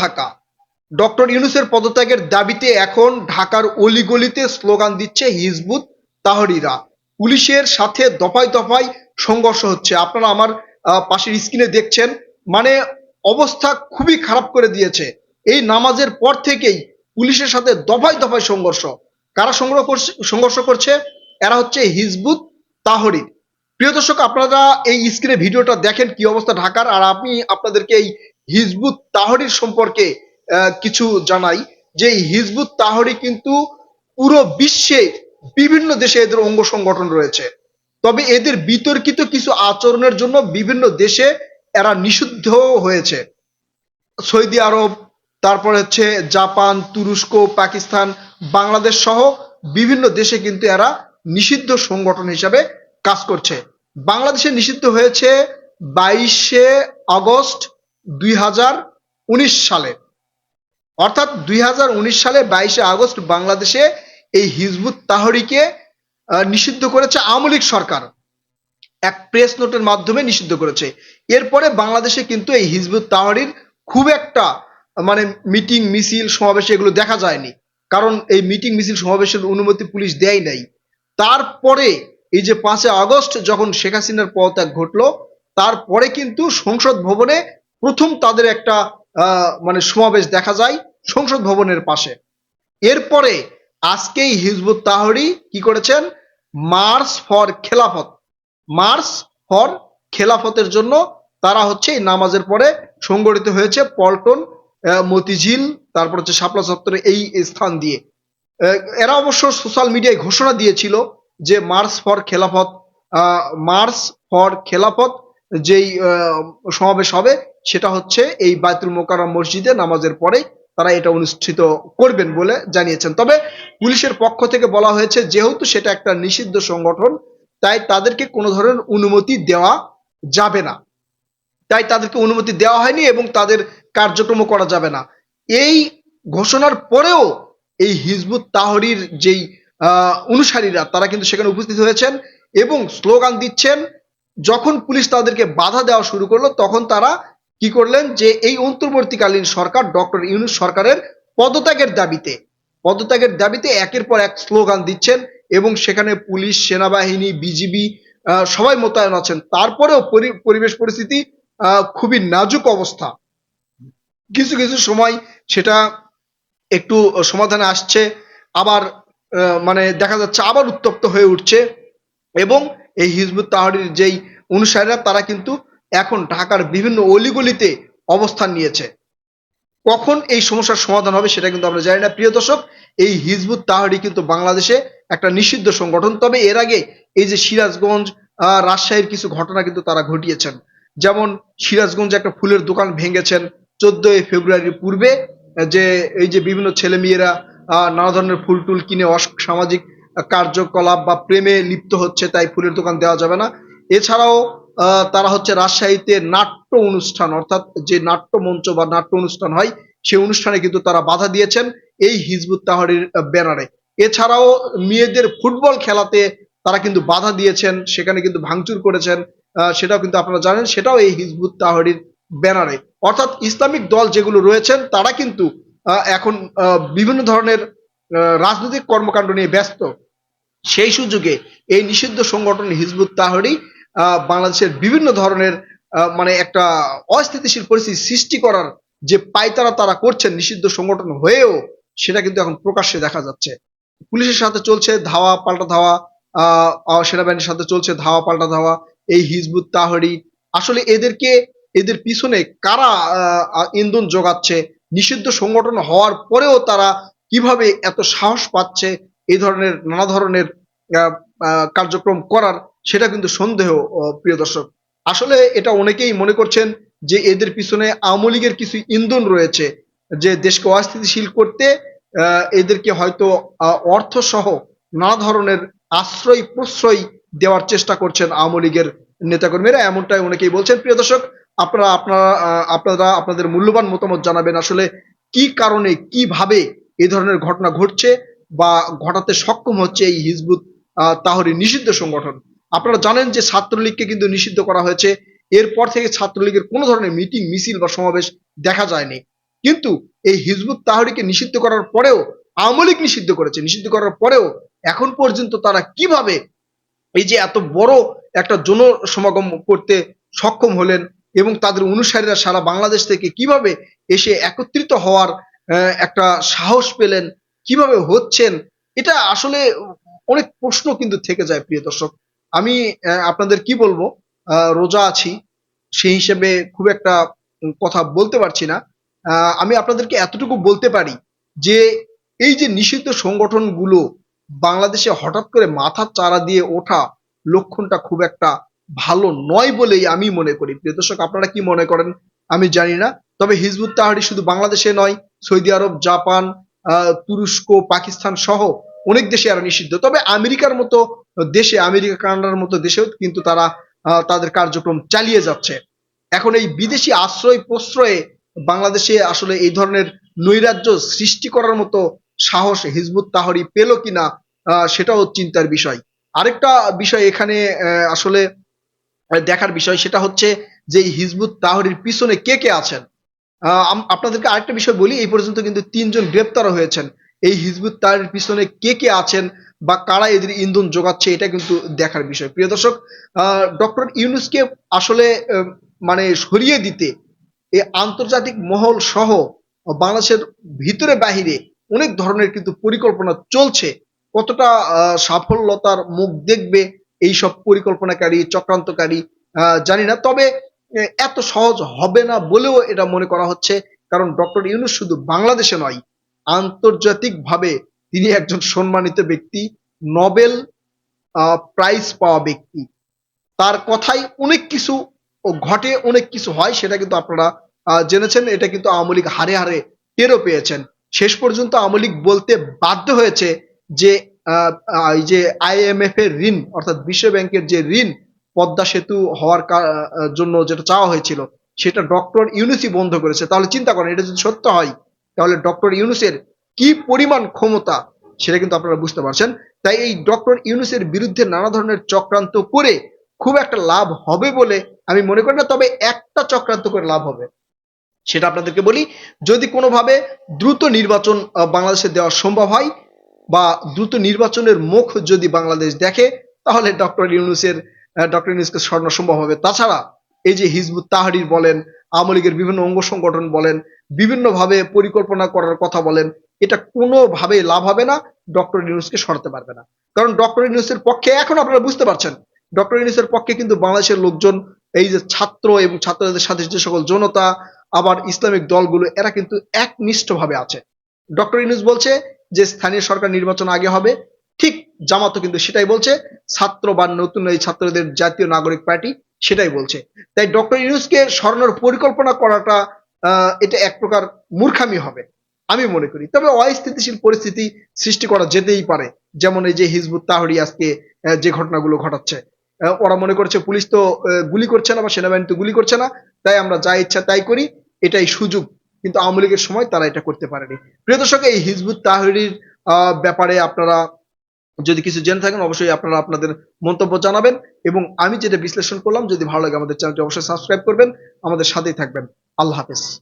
Dhaka. Doctor ইউনুসের পদত্যাগের দাবিতে এখন ঢাকার অলিগলিতে স্লোগান দিচ্ছে হিজবুত তাহরিরা। পুলিশের সাথে দফায় দফায় সংঘর্ষ হচ্ছে। আপনারা আমার পাশের স্ক্রিনে দেখছেন। মানে অবস্থা খুবই খারাপ করে দিয়েছে। এই নামাজের পর থেকেই পুলিশের সাথে দফায় দফায় সংঘর্ষ। কারা সংগ্রহ করছে, সংঘর্ষ করছে? এরা হচ্ছে হিজবুত তাহরির। প্রিয় দর্শক, আপনারা এই স্ক্রিনে ভিডিওটা দেখেন কি অবস্থা ঢাকার। আর আমি আপনাদেরকে এই হিজবুত তাহরির সম্পর্কে কিছু জানাই যে হিজবুত তাহরি কিন্তু পুরো বিশ্বে বিভিন্ন দেশে এদের অঙ্গ সংগঠন রয়েছে। তবে এদের বিতর্কিত কিছু আচরণের জন্য বিভিন্ন দেশে এরা নিষিদ্ধ হয়েছে। সৌদি আরব, তারপর হচ্ছে জাপান, তুরস্ক, পাকিস্তান, বাংলাদেশ সহ বিভিন্ন দেশে কিন্তু এরা নিষিদ্ধ সংগঠন হিসাবে কাজ করছে। বাংলাদেশে নিষিদ্ধ হয়েছে বাইশে আগস্ট দুই হাজার উনিশ সালে। অর্থাৎ দুই হাজার উনিশ সালে বাইশে আগস্ট বাংলাদেশে এই হিজবুত তাহরিকে নিষিদ্ধ করেছে আওয়ামী লীগ সরকার। এক প্রেস নোটের মাধ্যমে নিষিদ্ধ করেছে। এরপরে বাংলাদেশে কিন্তু এই হিজবুত তাহরির খুব একটা মানে মিটিং, মিছিল, সমাবেশ এগুলো দেখা যায়নি। কারণ এই মিটিং, মিছিল, সমাবেশের অনুমতি পুলিশ দেয় নাই। তারপরে এই যে পাঁচই আগস্ট যখন শেখ হাসিনার পদত্যাগ ঘটলো, তারপরে কিন্তু সংসদ ভবনে প্রথম তাদের একটা মানে সমাবেশ দেখা যায় সংসদ ভবনের পাশে। এরপরে আজকেই হিজবুত তাহরি কি করেছেন? মার্চ ফর খেলাফত। মার্চ ফর খেলাফতের জন্য তারা হচ্ছে এই নামাজের পরে সংগঠিত হয়েছে পল্টন মতিঝিল, তারপর হচ্ছে শাপলা চত্বরে এই স্থান দিয়ে। এরা অবশ্য সোশ্যাল মিডিয়ায় ঘোষণা দিয়েছিল যে march for Khilafat march for Khilafat যেই সমাবেশ হবে সেটা হচ্ছে এই বায়তুল মোকাররম মসজিদে নামাজের পরে তারা এটা অনুষ্ঠিত করবেন বলে জানিয়েছেন। তবে পুলিশের পক্ষ থেকে বলা হয়েছে, যেহেতু সেটা একটা নিষিদ্ধ সংগঠন, তাই তাদেরকে কোনো ধরনের অনুমতি দেওয়া যাবে না। তাই তাদেরকে অনুমতি দেওয়া হয়নি এবং তাদের কার্যক্রমও করা যাবে না। এই ঘোষণার পরেও এই হিজবুত তাহরির যেই অনুসারীরা, তারা কিন্তু সেখানে উপস্থিত হয়েছেন এবং স্লোগান দিচ্ছেন, যখন পুলিশ তাদেরকে বাধা দেওয়া শুরু করল, তখন তারা কি করলেন? যে এই অন্তর্বর্তীকালীন সরকার ডক্টর ইউনুস সরকারের পদত্যাগের দাবিতে পদত্যাগের দাবিতে একের পর এক স্লোগান দিচ্ছেন এবং সেখানে পুলিশ, সেনাবাহিনী, বিজিবি সবাই মোতায়েন আছেন। তারপরেও পরি- পরিবেশ পরিস্থিতি খুবই নাজুক অবস্থা। কিছু কিছু সময় সেটা একটু সমাধানে আসছে, আবার মানে দেখা যাচ্ছে আবার উত্তপ্ত হয়ে উঠছে এবং এই হিজবুত তাহরির যেই অনুসারীরা, তারা কিন্তু এখন ঢাকার বিভিন্ন অলিগলিতে অবস্থান নিয়েছে। কখন এই সমস্যার সমাধান হবে সেটা কিন্তু আমরা জানি না। প্রিয় দর্শক, এই হিজবুত তাহরি কিন্তু বাংলাদেশে একটা নিষিদ্ধ সংগঠন। তবে এর আগে এই যে সিরাজগঞ্জ রাজশাহীর কিছু ঘটনা কিন্তু তারা ঘটিয়েছেন। যেমন সিরাজগঞ্জে একটা ফুলের দোকান ভেঙেছেন চোদ্দই ফেব্রুয়ারির পূর্বে, যে এই যে বিভিন্ন ছেলে মেয়েরা নানা ধরনের ফুল টুল কিনে অসামাজিক কার্যকলাপ বা প্রেমে লিপ্ত হচ্ছে, তাই ফুলের দোকান দেওয়া যাবে না। এছাড়াও তারা হচ্ছে রাজশাহীতে নাট্য অনুষ্ঠান, অর্থাৎ যে নাট্য মঞ্চ বা নাট্য অনুষ্ঠান হয় সেই অনুষ্ঠানে কিন্তু তারা বাধা দিয়েছেন এই হিজবুত তাহরির ব্যানারে। এছাড়াও মেয়েদের ফুটবল খেলাতে তারা কিন্তু বাধা দিয়েছেন, সেখানে কিন্তু ভাঙচুর করেছেন সেটাও কিন্তু আপনারা জানেন, সেটাও এই হিজবুত তাহরির ব্যানারে। অর্থাৎ ইসলামিক দল যেগুলো রয়েছেন, তারা কিন্তু এখন বিভিন্ন ধরনের রাজনৈতিক কর্মকাণ্ড নিয়ে ব্যস্ত। সেই সুযোগে এই নিষিদ্ধ সংগঠন হিজবুত তাহরি বাংলাদেশের বিভিন্ন ধরনের মানে একটা অস্থিতিশীল পরিস্থিতি সৃষ্টি করার যে পায়তারা তারা করছেন নিষিদ্ধ সংগঠন হয়েও সেটা কিন্তু এখন প্রকাশ্যে দেখা যাচ্ছে। পুলিশের সাথে চলছে ধাওয়া পাল্টা ধাওয়া আহ সেনাবাহিনীর সাথে চলছে ধাওয়া পাল্টা ধাওয়া, এই হিজবুত তাহরি। আসলে এদেরকে, এদের পিছনে কারা ইন্ধন যোগাচ্ছে? নিষিদ্ধ সংগঠন হওয়ার পরেও তারা কীভাবে এত সাহস পাচ্ছে? এই ধরনের, নানা ধরনের কার্যক্রম করার, সেটা কিন্তু সন্দেহ প্রিয় দর্শক। আসলে এটা অনেকেই মনে করছেন যে এদের পিছনে আওয়ামী লীগের কিছু ইন্ধন রয়েছে, যে দেশকে অস্থিতিশীল করতে এদেরকে হয়তো অর্থ সহ নানা ধরনের আশ্রয় প্রশ্রয় দেওয়ার চেষ্টা করছেন আওয়ামী লীগের নেতাকর্মীরা, এমনটাই অনেকেই বলছেন। প্রিয় দর্শক, আপনারা আপনারা আপনারা, আপনাদের মূল্যবান মতামত জানাবেন আসলে কি কারণে, কীভাবে এ ধরনের ঘটনা ঘটছে বা ঘটাতে সক্ষম হচ্ছে এই হিজবুত তাহরি নিষিদ্ধ সংগঠন। আপনারা জানেন যে ছাত্রলীগকে কিন্তু নিষিদ্ধ করা হয়েছে। এরপর থেকে ছাত্রলীগের কোনো ধরনের মিটিং, মিছিল বা সমাবেশ দেখা যায়নি। কিন্তু এই হিজবুত তাহরিকে নিষিদ্ধ করার পরেও, আওয়ামী নিষিদ্ধ করেছে। নিষিদ্ধ করার পরেও এখন পর্যন্ত তারা কীভাবে এই যে এত বড় একটা জনসমাগম করতে সক্ষম হলেন এবং তাদের অনুসারীরা সারা বাংলাদেশ থেকে কীভাবে এসে একত্রিত হওয়ার একটা সাহস পেলেন, কীভাবে হচ্ছেন এটা আসলে অনেক প্রশ্ন কিন্তু থেকে যায়, প্রিয় দর্শক। আমি আপনাদের কি বলব? রোজা আছি, সেই হিসেবে খুব একটা কথা বলতে পারছি না। আমি আপনাদেরকে এতটুকু বলতে পারি যে, এই যে নিষিদ্ধ সংগঠনগুলো বাংলাদেশে হঠাৎ করে মাথা চারা দিয়ে ওঠা লক্ষণটা খুব একটা ভালো নয় বলেই আমি মনে করি। প্রিয় দর্শক, আপনারা কি মনে করেন? আমি জানি না। তবে হিজবুত তাহারি শুধু বাংলাদেশে নয়, সৌদি আরব, জাপান তুরস্ক, পাকিস্তান সহ অনেক দেশে আর নিষিদ্ধ। তবে আমেরিকার মতো দেশে, আমেরিকা, কানাডার মতো দেশেও কিন্তু তারা তাদের কার্যক্রম চালিয়ে যাচ্ছে। এখন এই বিদেশি আশ্রয় প্রশ্রয়ে বাংলাদেশে আসলে এই ধরনের নৈরাজ্য সৃষ্টি করার মতো সাহস হিজবুত তাহরি পেল কিনা সেটাও চিন্তার বিষয়। আরেকটা বিষয় এখানে আসলে দেখার বিষয় সেটা হচ্ছে যে হিজবুত তাহরির পিছনে কে কে আছেন? আপনাদেরকে আরেকটা বিষয় বলি, এই পর্যন্ত কিন্তু তিনজন গ্রেপ্তার হয়েছেন। এই হিজবুত তাহরির পিছনে কে কে আছেন বা কারা এদের ইন্ধন যোগাচ্ছে, এটা কিন্তু দেখার বিষয়। প্রিয় দর্শক ডক্টর ইউনুসকে আসলে মানে সরিয়ে দিতে এই আন্তর্জাতিক মহল সহ বাংলাদেশের ভিতরে বাহিরে অনেক ধরনের কিন্তু পরিকল্পনা চলছে। কতটা সাফল্যতার মুখ দেখবে এই সব পরিকল্পনাকারী, চক্রান্তকারী জানি না। তবে, এত সহজ হবে না বলেও এটা মনে করা হচ্ছে, কারণ ডক্টর ইউনুস শুধু বাংলাদেশে নয় আন্তর্জাতিকভাবে তিনি একজন সম্মানিত ব্যক্তি, নোবেল প্রাইজ পাওয়া ব্যক্তি। তার কথাই অনেক কিছু ঘটে অনেক কিছু হয়, সেটা কিন্তু আপনারা জেনেছেন। এটা কিন্তু আওয়ামী লীগ হারে হারে টেরও পেয়েছেন। শেষ পর্যন্ত আওয়ামী লীগ বলতে বাধ্য হয়েছে যে এই যে আইএমএফ এর ঋণ, অর্থাৎ বিশ্ব ব্যাংকের যে ঋণ, পদ্মা সেতু হওয়ার জন্য যেটা চাওয়া হয়েছিল, সেটা ডক্টর ইউনিসি বন্ধ করেছে। তাহলে চিন্তা করেন, এটা যদি সত্য হয় তাহলে ডক্টর ইউনুসের কি পরিমাণ ক্ষমতা সেটা কিন্তু আপনারা বুঝতে পারছেন। তাই এই ডক্টর ইউনুসের বিরুদ্ধে নানা ধরনের চক্রান্ত করে খুব একটা লাভ হবে বলে আমি মনে করি না, তবে একটা চক্রান্ত করে লাভ হবে। সেটা আপনাদেরকে বলি, যদি কোনোভাবে দ্রুত নির্বাচন বাংলাদেশে দেওয়া সম্ভব হয় বা দ্রুত নির্বাচনের মুখ যদি বাংলাদেশ দেখে, তাহলে ডক্টর ইউনুসের ডক্টর ইউনুসকে সরানো সম্ভব হবে। তাছাড়া এই যে হিজবুত তাহারির বলেন, আওয়ামী লীগের বিভিন্ন অঙ্গ সংগঠন বলেন, বিভিন্নভাবে পরিকল্পনা করার কথা বলেন, এটা কোনোভাবে লাভ হবে না, ডক্টর ইউনুসকে সরাতে পারবে না। কারণ ডক্টর ইউনুসের পক্ষে এখন আপনারা বুঝতে পারছেন, ডক্টর ইউনুসের পক্ষে কিন্তু বাংলাদেশের লোকজন, এই যে ছাত্র এবং ছাত্রদের সাথে যে সকল জনতা, আবার ইসলামিক দলগুলো, এরা কিন্তু একনিষ্ঠভাবে আছে। ডক্টর ইউনুস বলছে যে স্থানীয় সরকার নির্বাচন আগে হবে, ঠিক জামাতও কিন্তু সেটাই বলছে, ছাত্র বা নতুন এই ছাত্রদের জাতীয় নাগরিক পার্টি সেটাই বলছে। তাই ডক্টর ইউনুসকে সরানোর পরিকল্পনা করাটা এটা এক প্রকার মূর্খামি হবে, আমি মনে করি। তবে অস্থিতিশীল পরিস্থিতি সৃষ্টি করা যেতেই পারে। যেমন এই যে হিজবুত তাহরি আজকে যে ঘটনাগুলো ঘটাচ্ছে। ওরা মনে করছে পুলিশ তো গুলি করছে না বা সেনাবাহিনী তো গুলি করছে না। তাই আমরা যা ইচ্ছা তাই করি, এটাই সুযোগ। কিন্তু আওয়ামী লীগের সময় তারা এটা করতে পারেনি। প্রিয় দর্শক, এই হিজবুত তাহরির ব্যাপারে আপনারা যদি কিছু জেনে থাকেন, অবশ্যই আপনারা আপনাদের মন্তব্য জানাবেন এবং আমি যেটা বিশ্লেষণ করলাম, যদি ভালো লাগে আমাদের চ্যানেলটি অবশ্যই সাবস্ক্রাইব করবেন। আমাদের সাথেই থাকবেন। আল্লাহ হাফেজ।